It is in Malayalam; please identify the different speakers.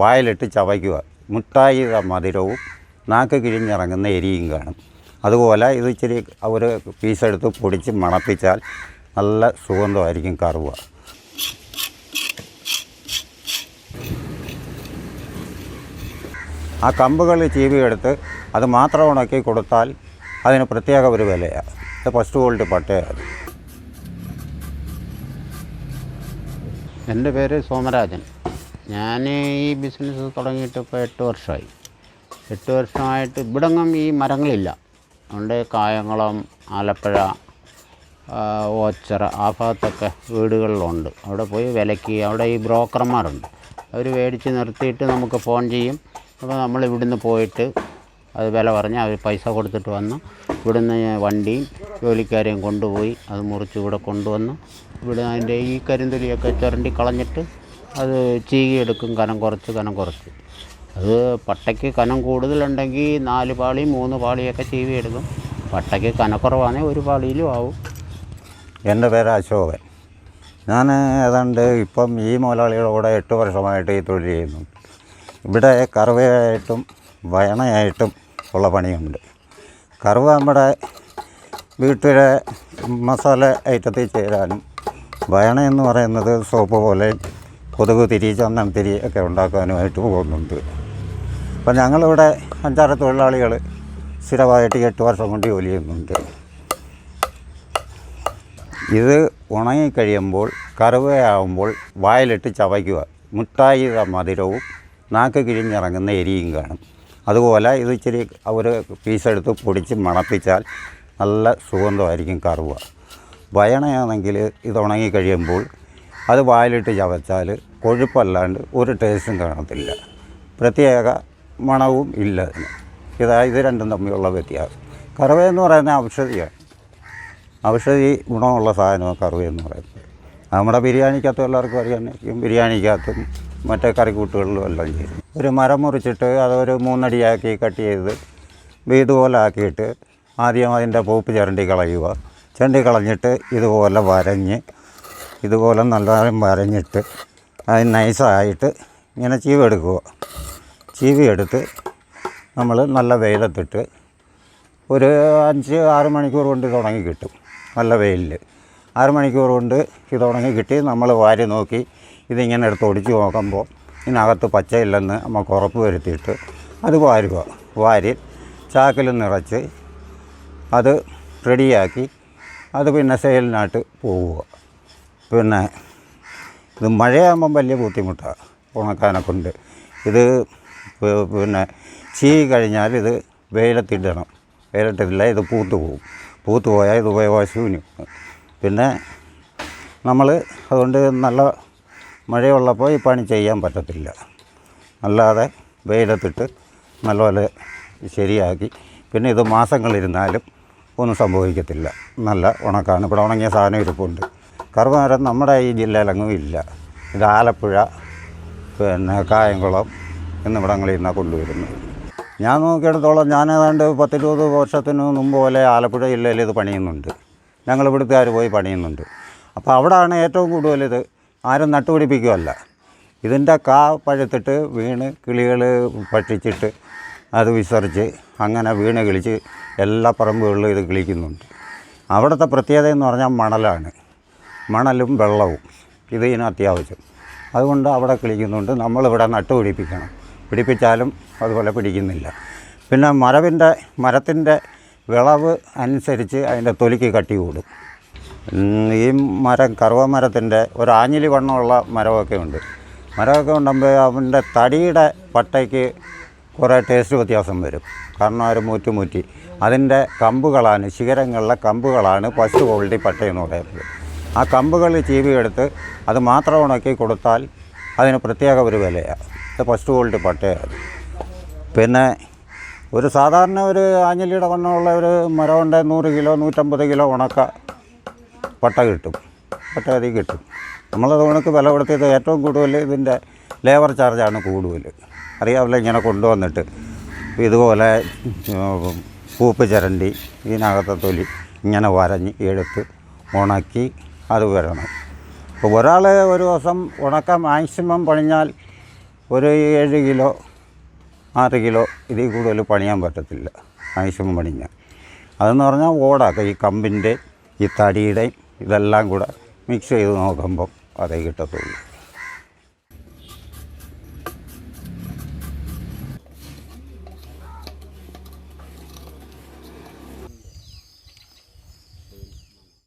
Speaker 1: വായിലിട്ട് ചവയ്ക്കുക. മുട്ടായിയുടെ മധുരവും നാക്ക് കിഴിഞ്ഞിറങ്ങുന്ന എരിയും കാണും. അതുപോലെ ഇത് ഇച്ചിരി ഒരു പീസെടുത്ത് പൊടിച്ച് മണപ്പിച്ചാൽ നല്ല സുഗന്ധമായിരിക്കും കറുവ. ആ കമ്പുകൾ ചീവിയെടുത്ത് അത് മാത്രം ഉണക്കി കൊടുത്താൽ അതിന് പ്രത്യേക ഒരു വിലയാണ് ഇത് ഫസ്റ്റ് ക്വാളിറ്റി പട്ടയാണ്.
Speaker 2: എന്റെ പേര് സോമരാജൻ. ഞാൻ ഈ ബിസിനസ് തുടങ്ങിയിട്ട് ഇപ്പോൾ എട്ട് വർഷമായി എട്ട് വർഷമായിട്ട് ഇവിടെങ്ങും ഈ മരങ്ങളില്ല. അതുകൊണ്ട് കായംകുളം ആലപ്പുഴ ഓച്ചറ ആ ഭാഗത്തൊക്കെ വീടുകളിലുണ്ട്. അവിടെ പോയി വിലയ്ക്ക് അവിടെ ഈ ബ്രോക്കർമാരുണ്ട്. അവർ മേടിച്ച് നിർത്തിയിട്ട് നമുക്ക് ഫോൺ ചെയ്യും. അപ്പോൾ നമ്മൾ ഇവിടുന്ന് പോയിട്ട് അത് വില പറഞ്ഞ് അവർ പൈസ കൊടുത്തിട്ട് വന്ന് ഇവിടുന്ന് വണ്ടിയും ജോലിക്കാരെയും കൊണ്ടുപോയി അത് മുറിച്ച് ഇവിടെ കൊണ്ടുവന്ന് ഇവിടെ അതിന്റെ ഈ കരിന്തൊലിയൊക്കെ ചുരണ്ടി കളഞ്ഞിട്ട് അത് ചീകിയെടുക്കും കനം കുറച്ച് കനം കുറച്ച്. അത് പട്ടയ്ക്ക് കനം കൂടുതലുണ്ടെങ്കിൽ നാല് പാളി മൂന്ന് പാളിയൊക്കെ ചീവിയെടുക്കും പട്ടയ്ക്ക് കനക്കുറവാണെങ്കിൽ ഒരു പാളിയിലും ആവും.
Speaker 1: എന്റെ പേര് അശോകൻ. ഞാൻ ഏതാണ്ട് ഇപ്പം ഈ മുതലാളിയുടെ കൂടെ എട്ട് വർഷമായിട്ട് ഈ തൊഴിൽ ചെയ്യുന്നു. ഇവിടെ കറുവയായിട്ടും വയണയായിട്ടും ഉള്ള പണിയുണ്ട്. കറുവ നമ്മുടെ വീട്ടിലെ മസാല ഐറ്റത്തിൽ ചേരാനും വയണ എന്ന് പറയുന്നത് സോപ്പ് പോലെ കൊതുക് തിരി ചന്ദനം തിരി ഒക്കെ ഉണ്ടാക്കാനുമായിട്ട് പോകുന്നുണ്ട്. അപ്പം ഞങ്ങളിവിടെ അഞ്ചാറ് തൊഴിലാളികൾ സ്ഥിരമായിട്ട് എട്ട് വർഷം കൊണ്ട് ജോലി ചെയ്യുന്നുണ്ട്. ഇത് ഉണങ്ങിക്കഴിയുമ്പോൾ കറുവയാകുമ്പോൾ വായിലിട്ട് ചവയ്ക്കുക. മുട്ടായി മധുരവും നാക്ക് കിഴിഞ്ഞിറങ്ങുന്ന എരിയും കാണും. അതുപോലെ ഇത് ഇച്ചിരി ഒരു പീസെടുത്ത് പൊടിച്ച് മണപ്പിച്ചാൽ നല്ല സുഗന്ധമായിരിക്കും കറുവ. വയണയാണെങ്കിൽ ഇത് ഉണങ്ങിക്കഴിയുമ്പോൾ അത് വായിലിട്ട് ചവച്ചാൽ കൊഴുപ്പല്ലാണ്ട് ഒരു ടേസ്റ്റും കാണത്തില്ല. പ്രത്യേക മണവും ഇല്ല അതിന്. ഇതാ ഇത് രണ്ടും തമ്മിലുള്ള വ്യത്യാസം. കറുവയെന്ന് എന്ന് പറയുന്ന ഔഷധിയാണ്. ഔഷധി ഗുണമുള്ള സാധനമാണ് കറുവയെന്ന് പറയുന്നത്. നമ്മുടെ ബിരിയാണിക്കകത്ത് എല്ലാവർക്കും അറിയാമെന്നിരിക്കും ബിരിയാണിക്കകത്തും മറ്റേ കറിക്കൂട്ടുകളിലും എല്ലാം ചെയ്യും ഒരു മരം മുറിച്ചിട്ട് അതൊരു മൂന്നടിയാക്കി കട്ട് ചെയ്ത് ഇതുപോലെ ആക്കിയിട്ട് ആദ്യം അതിന്റെ പൂപ്പ് ചിരണ്ടി കളയുക. ചിരണ്ടി കളഞ്ഞിട്ട് ഇതുപോലെ വരഞ്ഞ് ഇതുപോലെ നല്ലതായും വരഞ്ഞിട്ട് അത് നൈസായിട്ട് ഇങ്ങനെ ചീവെടുക്കുക. ചീവി എടുത്ത് നമ്മൾ നല്ല വെയിലത്തിട്ട് ഒരു അഞ്ച് ആറ് മണിക്കൂർ കൊണ്ട് തുടങ്ങി കിട്ടും. നല്ല വെയിലിൽ ആറ് മണിക്കൂർ കൊണ്ട് ഇത് തുടങ്ങി കിട്ടി. നമ്മൾ വാരി നോക്കി ഇതിങ്ങനെ എടുത്ത് ഒടിച്ച് നോക്കുമ്പോൾ ഇതിനകത്ത് പച്ചയില്ലെന്ന് നമുക്ക് ഉറപ്പ് വരുത്തിയിട്ട് അത് വാരുക. വാരി ചാക്കിൽ നിറച്ച് അത് റെഡിയാക്കി അത് പിന്നെ സെയിലിനായിട്ട് പോവുക. പിന്നെ ഇത് മഴയാകുമ്പം വലിയ ബുദ്ധിമുട്ടാണ് ഉണക്കാനെ കൊണ്ട് ഇത് പിന്നെ ചീ കഴിഞ്ഞാൽ ഇത് വെയിലത്തിടണം. വെയിലത്തില്ല ഇത് പൂത്തു പോകും പൂത്ത് പോയാൽ ഇത് ഉപയോഗശൂന്യം. പിന്നെ നമ്മൾ അതുകൊണ്ട് നല്ല മഴയുള്ളപ്പോൾ ഈ പണി ചെയ്യാൻ പറ്റത്തില്ല. അല്ലാതെ വെയിലത്തിട്ട് നല്ലപോലെ ശരിയാക്കി. പിന്നെ ഇത് മാസങ്ങളിരുന്നാലും ഒന്നും സംഭവിക്കത്തില്ല. നല്ല ഉണക്കാണ്. ഇവിടെ ഉണങ്ങിയ സാധനം ഇരിപ്പുണ്ട്. കറുമരം നമ്മുടെ ഈ ജില്ലയിലെങ്ങും ഇല്ല. ഇത് ആലപ്പുഴ പിന്നെ കായംകുളം എന്നിവിടങ്ങളിൽ നിന്നാണ് കൊണ്ടുവരുന്നത്. ഞാൻ നോക്കിയിടത്തോളം ഞാൻ ഏതാണ്ട് പത്തിരുപത് വർഷത്തിന് മുമ്പ് പോലെ ആലപ്പുഴ ജില്ലയിൽ ഇത് പണിയുന്നുണ്ട്. ഞങ്ങൾ ഇവിടുത്തുകാർ പോയി പണിയുന്നുണ്ട്. അപ്പോൾ അവിടെയാണ് ഏറ്റവും കൂടുതൽ ഇത് ആരും നട്ടുപിടിപ്പിക്കുകയല്ല. ഇതിന്റെ കാ പഴുത്തിട്ട് വീണ് കിളികൾ ഭക്ഷിച്ചിട്ട് അത് വിസർജിച്ച് അങ്ങനെ വീണ് കിളിച്ച് എല്ലാ പറമ്പുകളിലും ഇത് കിളിക്കുന്നുണ്ട്. അവിടുത്തെ പ്രത്യേകത എന്ന് പറഞ്ഞാൽ മണലാണ്. മണലും വെള്ളവും. ഇത് ഇതിന് അത്യാവശ്യം. അതുകൊണ്ട് അവിടെ കിളിക്കുന്നുണ്ട്. നമ്മളിവിടെ നട്ടു പിടിപ്പിക്കണം. പിടിപ്പിച്ചാലും അതുപോലെ പിടിക്കുന്നില്ല. പിന്നെ മരവിന്റെ മരത്തിന്റെ വിളവ് അനുസരിച്ച് അതിന്റെ തൊലിക്ക് കട്ടി കൂടും. ഈ മരം കറുവ മരത്തിന്റെ ഒരു ആഞ്ഞിലി വണ്ണമുള്ള മരമൊക്കെ ഉണ്ട്. മരമൊക്കെ ഉണ്ടാകുമ്പോൾ അവന്റെ തടിയുടെ പട്ടയ്ക്ക് കുറേ ടേസ്റ്റ് വ്യത്യാസം വരും. കാരണം അവർ മൂറ്റുമൂറ്റി മുറ്റി. അതിന്റെ കമ്പുകളാണ് ശിഖരങ്ങളിലെ കമ്പുകളാണ് പശു ക്വാളിറ്റി പട്ടയെന്ന് പറയുന്നത്. ആ കമ്പുകൾ ചീവിയെടുത്ത് അത് മാത്രം ഉണക്കി കൊടുത്താൽ അതിന് പ്രത്യേക ഒരു വിലയാണ് ഫസ്റ്റ് ക്വാളിറ്റി പട്ടയാണ് പിന്നെ ഒരു സാധാരണ ഒരു ആഞ്ഞലിയുടെ വണ്ണമുള്ള ഒരു മരം ഉണ്ട് നൂറ് കിലോ നൂറ്റമ്പത് കിലോ ഉണക്ക പട്ട കിട്ടും. പട്ട അതി കിട്ടും. നമ്മളത് ഉണക്ക് വില കൊടുത്തത് ഏറ്റവും കൂടുതൽ ഇതിന്റെ ലേബർ ചാർജാണ് കൂടുതൽ. അറിയാമല്ലോ ഇങ്ങനെ കൊണ്ടുവന്നിട്ട്. ഇതുപോലെ പൂപ്പ് ചിരണ്ടി ഇതിനകത്തെ തൊലി ഇങ്ങനെ വരഞ്ഞ് എടുത്ത് ഉണക്കി അത് വരണം. അപ്പോൾ ഒരാൾ ഒരു ദിവസം ഉണക്ക മാക്സിമം പണിഞ്ഞാൽ ഒരു ഏഴ് കിലോ ആറ് കിലോ ഇതിൽ കൂടുതൽ പണിയാൻ പറ്റത്തില്ല മാക്സിമം പണിഞ്ഞാൽ. അതെന്ന് പറഞ്ഞാൽ ഓടാക്ക ഈ കമ്പിന്റെ ഈ തടിയുടെയും ഇതെല്ലാം കൂടെ മിക്സ് ചെയ്ത് നോക്കുമ്പം അതേ കിട്ടത്തുള്ളൂ.